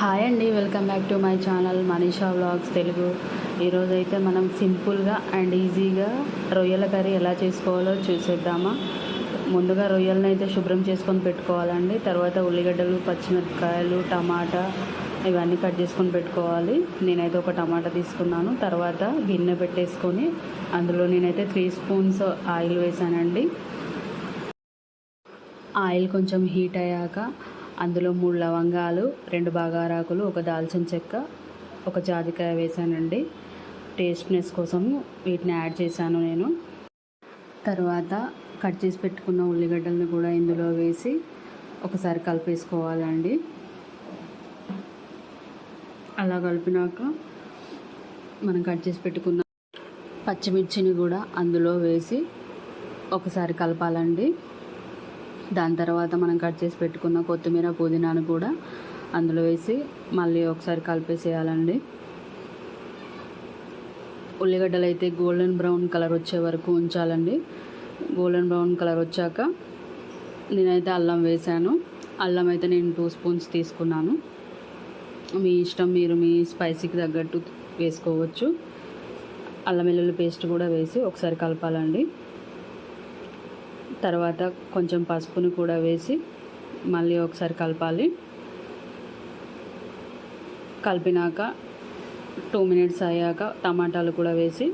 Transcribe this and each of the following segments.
Hi అండి welcome back to my channel Manisha vlogs Telugu. ఈరోజు అయితే మనం సింపుల్గా అండ్ ఈజీగా రొయ్యల కర్రీ ఎలా చేసుకోవాలో చూసేద్దామా. ముందుగా రొయ్యలను అయితే శుభ్రం చేసుకొని పెట్టుకోవాలండి. తర్వాత ఉల్లిగడ్డలు పచ్చిమిరపకాయలు టమాటా ఇవన్నీ కట్ చేసుకొని పెట్టుకోవాలి. నేనైతే ఒక టమాటా తీసుకున్నాను. తర్వాత గిన్నె పెట్టేసుకొని అందులో నేనైతే త్రీ స్పూన్స్ ఆయిల్ వేసానండి. ఆయిల్ కొంచెం హీట్ అయ్యాక అందులో మూడు లవంగాలు రెండు బాగారాకులు ఒక దాల్చిన చెక్క ఒక జాజికాయ వేసానండి టేస్ట్నెస్ కోసం వీటిని యాడ్ చేశాను నేను. తర్వాత కట్ చేసి పెట్టుకున్న ఉల్లిగడ్డలను కూడా ఇందులో వేసి ఒకసారి కలిపేసుకోవాలండి. అలా కలిపినాక మనం కట్ చేసి పెట్టుకున్న పచ్చిమిర్చిని కూడా అందులో వేసి ఒకసారి కలపాలండి. దాని తర్వాత మనం కట్ చేసి పెట్టుకున్న కొత్తిమీర పుదీనాను కూడా అందులో వేసి మళ్ళీ ఒకసారి కలిపేసేయాలండి. ఉల్లిగడ్డలు అయితే గోల్డెన్ బ్రౌన్ కలర్ వచ్చే వరకు ఉంచాలండి. గోల్డెన్ బ్రౌన్ కలర్ వచ్చాక నేనైతే అల్లం వేసాను. అల్లం అయితే నేను టూ స్పూన్స్ తీసుకున్నాను. మీ ఇష్టం మీరు మీ స్పైసీకి తగ్గట్టు వేసుకోవచ్చు. అల్లం వెల్లుల్లి పేస్ట్ కూడా వేసి ఒకసారి కలపాలండి. తర్వాత కొంచెం పసుపుని కూడా వేసి మళ్ళీ ఒకసారి కలపాలి. కలిపినాక టూ మినిట్స్ అయ్యాక టమాటాలు కూడా వేసి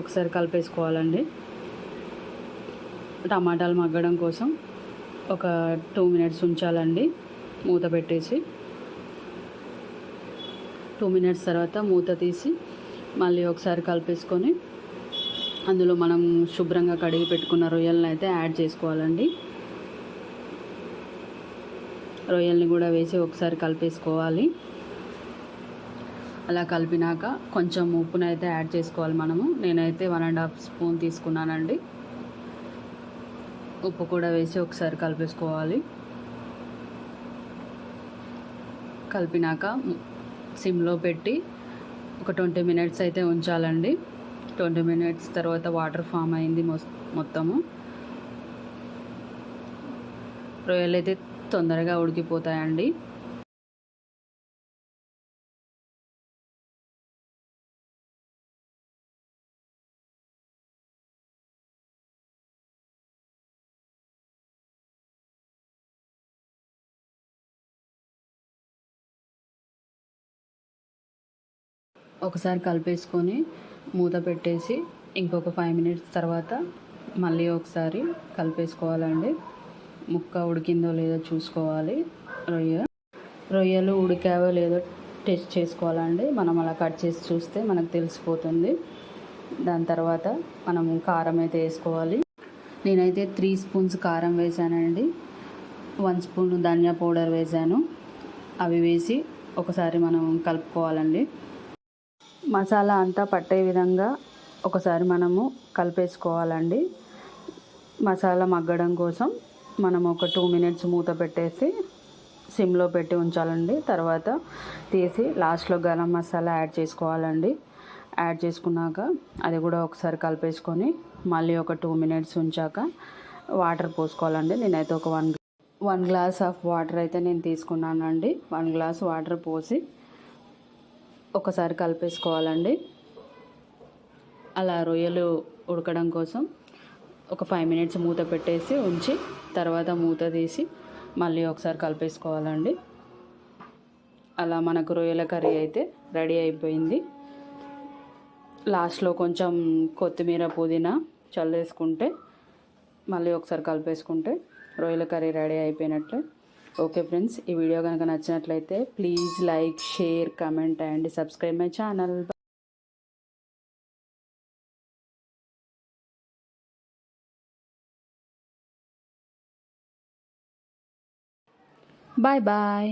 ఒకసారి కలిపేసుకోవాలండి. టమాటాలు మగ్గడం కోసం ఒక టూ మినిట్స్ ఉంచాలండి. మూత పెట్టేసి టూ మినిట్స్ తర్వాత మూత తీసి మళ్ళీ ఒకసారి కలిపేసుకొని అందులో మనం శుభ్రంగా కడిగి పెట్టుకున్న రొయ్యలను అయితే యాడ్ చేసుకోవాలండి. రొయ్యల్ని కూడా వేసి ఒకసారి కలిపేసుకోవాలి. అలా కలిపినాక కొంచెం ఉప్పును అయితే యాడ్ చేసుకోవాలి మనము. నేనైతే వన్ అండ్ హాఫ్ స్పూన్ తీసుకున్నానండి. ఉప్పు కూడా వేసి ఒకసారి కలిపేసుకోవాలి. కలిపినాక సిమ్లో పెట్టి ఒక ట్వంటీ మినిట్స్ అయితే ఉంచాలండి. ట్వంటీ మినిట్స్ తర్వాత వాటర్ ఫామ్ అయింది మొత్తము. రొయ్యలు అయితే తొందరగా ఉడికిపోతాయండి. ఒకసారి కలిపేసుకొని మూత పెట్టేసి ఇంకొక ఫైవ్ మినిట్స్ తర్వాత మళ్ళీ ఒకసారి కలిపేసుకోవాలండి. ముక్క ఉడికిందో లేదో చూసుకోవాలి. రొయ్య రొయ్యలు ఉడికావో లేదో టెస్ట్ చేసుకోవాలండి. మనం అలా కట్ చేసి చూస్తే మనకు తెలిసిపోతుంది. దాని తర్వాత మనం కారం అయితే వేసుకోవాలి. నేనైతే త్రీ స్పూన్స్ కారం వేసానండి. వన్ స్పూన్ ధనియా పౌడర్ వేసాను. అవి వేసి ఒకసారి మనం కలుపుకోవాలండి. మసాలా అంతా పట్టే విధంగా ఒకసారి మనము కలిపేసుకోవాలండి. మసాలా మగ్గడం కోసం మనం ఒక టూ మినిట్స్ మూత పెట్టేసి సిమ్లో పెట్టి ఉంచాలండి. తర్వాత తీసి లాస్ట్లో గరం మసాలా యాడ్ చేసుకోవాలండి. యాడ్ చేసుకున్నాక అది కూడా ఒకసారి కలిపేసుకొని మళ్ళీ ఒక టూ మినిట్స్ ఉంచాక వాటర్ పోసుకోవాలండి. నేనైతే ఒక one one glass of water అయితే నేను తీసుకున్నానండి. వన్ గ్లాస్ వాటర్ పోసి ఒకసారి కలిపేసుకోవాలండి. అలా రొయ్యలు ఉడకడం కోసం ఒక ఫైవ్ మినిట్స్ మూత పెట్టేసి ఉంచి తర్వాత మూత తీసి మళ్ళీ ఒకసారి కలిపేసుకోవాలండి. అలా మనకు రొయ్యల కర్రీ అయితే రెడీ అయిపోయింది. లాస్ట్లో కొంచెం కొత్తిమీర పుదీనా చల్లేసుకుంటే మళ్ళీ ఒకసారి కలిపేసుకుంటే రొయ్యల కర్రీ రెడీ అయిపోయినట్లే. ఓకే ఫ్రెండ్స్ ఈ వీడియో కనుక నచ్చినట్లయితే please like share comment and subscribe my channel bye bye